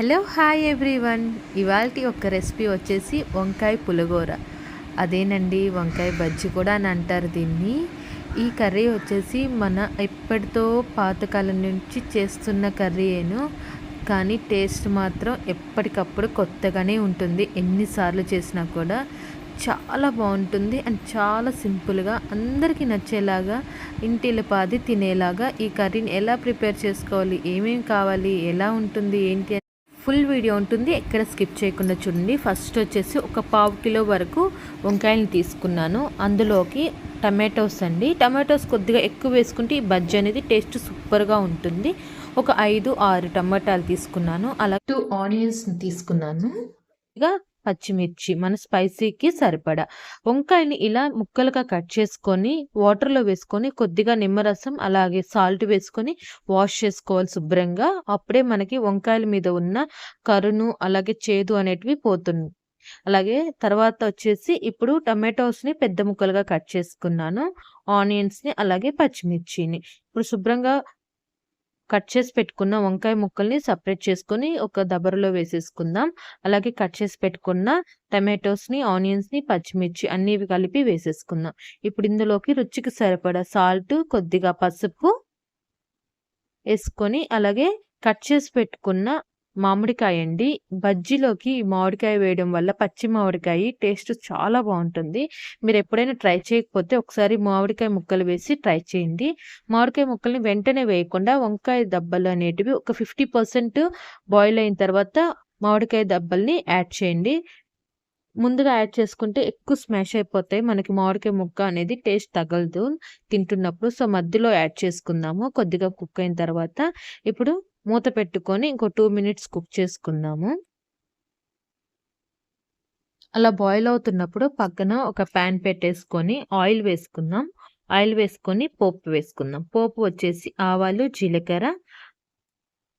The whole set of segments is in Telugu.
Hello hi everyone. ఇవాళ ఒక రెసిపీ వచ్చేసి వంకాయ పులిగోర అదేనండి వంకాయ బజ్జి కూడా అని అంటారు దీన్ని. ఈ కర్రీ వచ్చేసి మన ఎప్పటితో పాతకాలం నుంచి చేస్తున్న కర్రీయేను. కానీ టేస్ట్ మాత్రం ఎప్పటికప్పుడు కొత్తగానే ఉంటుంది. ఎన్నిసార్లు చేసినా కూడా చాలా బాగుంటుంది అండ్ చాలా సింపుల్గా అందరికీ నచ్చేలాగా ఇంటిల్లిపాది తినేలాగా ఈ కర్రీని ఎలా ప్రిపేర్ చేసుకోవాలి ఏమేమి కావాలి ఎలా ఉంటుంది ఏంటి ఫుల్ వీడియో ఉంటుంది. ఎక్కడ స్కిప్ చేయకుండా చూడండి. ఫస్ట్ వచ్చేసి ఒక పావు కిలో వరకు వంకాయలు తీసుకున్నాను. అందులోకి టమాటోస్ అండి. టమాటోస్ కొద్దిగా ఎక్కువ వేసుకుంటే ఈ బజ్జీ అనేది టేస్ట్ సూపర్గా ఉంటుంది. ఒక ఐదు ఆరు టమాటాలు తీసుకున్నాను. అలా టూ ఆనియన్స్ తీసుకున్నాను. ఇక పచ్చిమిర్చి మన స్పైసీకి సరిపడా. వంకాయని ఇలా ముక్కలుగా కట్ చేసుకొని వాటర్లో వేసుకొని కొద్దిగా నిమ్మరసం అలాగే సాల్ట్ వేసుకొని వాష్ చేసుకోవాలి శుభ్రంగా. అప్పుడే మనకి వంకాయల మీద ఉన్న కరును అలాగే చేదు అనేటివి పోతుంది. అలాగే తర్వాత వచ్చేసి ఇప్పుడు టమాటోస్ని పెద్ద ముక్కలుగా కట్ చేసుకున్నాను. ఆనియన్స్ని అలాగే పచ్చిమిర్చిని. ఇప్పుడు శుభ్రంగా కట్ చేసి పెట్టుకున్న వంకాయ ముక్కల్ని సపరేట్ చేసుకొని ఒక దబరలో వేసేసుకుందాం. అలాగే కట్ చేసి పెట్టుకున్న టమాటోస్ని ఆనియన్స్ని పచ్చిమిర్చి అన్నివి కలిపి వేసేసుకుందాం. ఇప్పుడు ఇందులోకి రుచికి సరిపడా సాల్ట్ కొద్దిగా పసుపు వేసుకొని అలాగే కట్ చేసి పెట్టుకున్న మామిడికాయ అండి బజ్జీలోకి మామిడికాయ వేయడం వల్ల పచ్చి మామిడికాయ టేస్ట్ చాలా బాగుంటుంది. మీరు ఎప్పుడైనా ట్రై చేయకపోతే ఒకసారి మామిడికాయ ముక్కలు వేసి ట్రై చేయండి. మామిడికాయ ముక్కల్ని వెంటనే వేయకుండా వంకాయ దబ్బలు అనేటివి ఒక ఫిఫ్టీ పర్సెంట్ బాయిల్ అయిన తర్వాత మామిడికాయ దబ్బల్ని యాడ్ చేయండి. ముందుగా యాడ్ చేసుకుంటే ఎక్కువ స్మాష్ అయిపోతాయి. మనకి మామిడికాయ ముక్క అనేది టేస్ట్ తగలదు. తింటున్నప్పుడు సో మధ్యలో యాడ్ చేసుకుందాము. కొద్దిగా కుక్ అయిన తర్వాత ఇప్పుడు మూత పెట్టుకొని ఇంకో టూ మినిట్స్ కుక్ చేసుకుందాము. అలా బాయిల్ అవుతున్నప్పుడు పక్కన ఒక ప్యాన్ పెట్టేసుకొని ఆయిల్ వేసుకుందాం. ఆయిల్ వేసుకొని పోపు వేసుకుందాం. పోపు వచ్చేసి ఆవాలు జీలకర్ర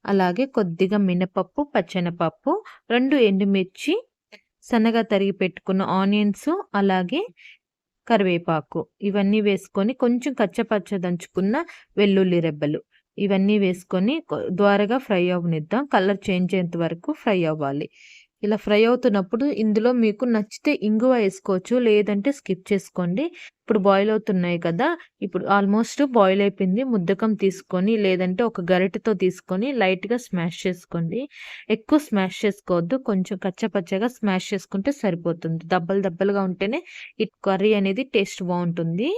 అలాగే కొద్దిగా మినపప్పు పచ్చనపప్పు రెండు ఎండుమిర్చి సన్నగా తరిగి పెట్టుకున్న ఆనియన్స్ అలాగే కరివేపాకు. ఇవన్నీ వేసుకొని కొంచెం కచ్చపచ్చ దంచుకున్న వెల్లుల్లి రెబ్బలు. ఇవన్నీ వేసుకొని ద్వారగా ఫ్రై అవ్వనిద్దాం కలర్ చేంజ్ అయ్యేంత వరకు ఫ్రై అవ్వాలి. ఇలా ఫ్రై అవుతున్నప్పుడు ఇందులో మీకు నచ్చితే ఇంగువ వేసుకోవచ్చు లేదంటే స్కిప్ చేసుకోండి. ఇప్పుడు బాయిల్ అవుతున్నాయి కదా ఇప్పుడు ఆల్మోస్ట్ బాయిల్ అయిపోయింది. ముద్దకం తీసుకొని లేదంటే ఒక గరిటెతో తీసుకొని లైట్గా స్మాష్ చేసుకోండి. ఎక్కువ స్మాష్ చేసుకోవద్దు. కొంచెం కచ్చపచ్చగా స్మాష్ చేసుకుంటే సరిపోతుంది. దెబ్బలు దెబ్బలుగా ఉంటేనే ఈ కర్రీ అనేది టేస్ట్ బాగుంటుంది.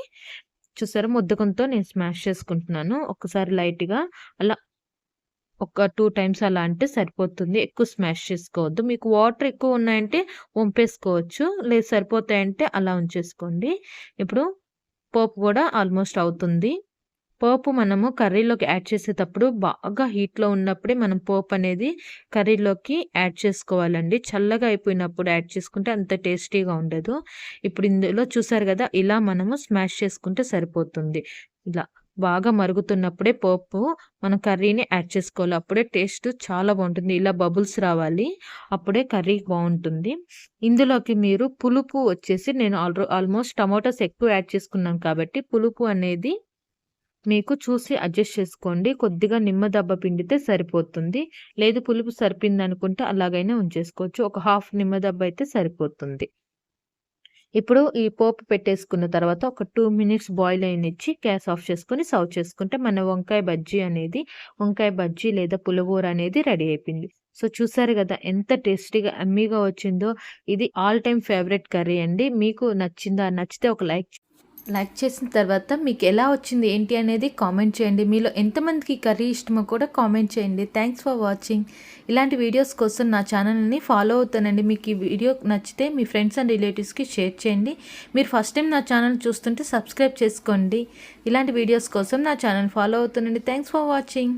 చూసారా? ముద్దకంతో నేను స్మాష్ చేసుకుంటున్నాను. ఒకసారి లైట్గా అలా ఒక టూ టైమ్స్ అలా అంటే సరిపోతుంది. ఎక్కువ స్మాష్ చేసుకోవద్దు. మీకు వాటర్ ఎక్కువ ఉన్నాయంటే వంపేసుకోవచ్చు. లేదు సరిపోతాయంటే అలా ఉంచేసుకోండి. ఇప్పుడు పోపు కూడా ఆల్మోస్ట్ అవుతుంది. పోపు మనము కర్రీలోకి యాడ్ చేసేటప్పుడు బాగా హీట్లో ఉన్నప్పుడే మనం పోపు అనేది కర్రీలోకి యాడ్ చేసుకోవాలండి. చల్లగా అయిపోయినప్పుడు యాడ్ చేసుకుంటే అంత టేస్టీగా ఉండదు. ఇప్పుడు ఇందులో చూసారు కదా ఇలా మనము స్మాష్ చేసుకుంటే సరిపోతుంది. ఇలా బాగా మరుగుతున్నప్పుడే పోపు మనం కర్రీని యాడ్ చేసుకోవాలి. అప్పుడే టేస్ట్ చాలా బాగుంటుంది. ఇలా బబుల్స్ రావాలి అప్పుడే కర్రీ బాగుంటుంది. ఇందులోకి మీరు పులుపు వచ్చేసి నేను ఆల్ ఆల్మోస్ట్ టమాటోస్ ఎక్కువ యాడ్ చేసుకున్నాను కాబట్టి పులుపు అనేది మీకు చూసి అడ్జస్ట్ చేసుకోండి. కొద్దిగా నిమ్మ దెబ్బ పిండితే సరిపోతుంది. లేదు పులుపు సరిపింది అనుకుంటే అలాగైనా ఉంచేసుకోవచ్చు. ఒక హాఫ్ నిమ్మ దెబ్బ అయితే సరిపోతుంది. ఇప్పుడు ఈ పోపు పెట్టేసుకున్న తర్వాత ఒక టూ మినిట్స్ బాయిల్ అయినిచ్చి గ్యాస్ ఆఫ్ చేసుకుని సర్వ్ చేసుకుంటే మన వంకాయ బజ్జీ అనేది వంకాయ బజ్జీ లేదా పులిహోర అనేది రెడీ అయిపోయింది. సో చూసారు కదా ఎంత టేస్టీగా అమ్మీగా వచ్చిందో. ఇది ఆల్ టైమ్ ఫేవరెట్ కర్రీ అండి. మీకు నచ్చిందా నచ్చితే ఒక లైక్ లైక్ చేసిన తర్వాత మీకు ఎలా వచ్చింది ఏంటి అనేది కామెంట్ చేయండి. మీలో ఎంతమందికి కర్రీ ఇష్టమో కూడా కామెంట్ చేయండి. థ్యాంక్స్ ఫర్ వాచింగ్ ఇలాంటి వీడియోస్ కోసం నా ఛానల్ని ఫాలో అవుతానండి. మీకు ఈ వీడియో నచ్చితే మీ ఫ్రెండ్స్ అండ్ రిలేటివ్స్కి షేర్ చేయండి. మీరు ఫస్ట్ టైం నా ఛానల్ చూస్తుంటే సబ్స్క్రైబ్ చేసుకోండి. ఇలాంటి వీడియోస్ కోసం నా ఛానల్ ఫాలో అవుతానండి. Thanks for watching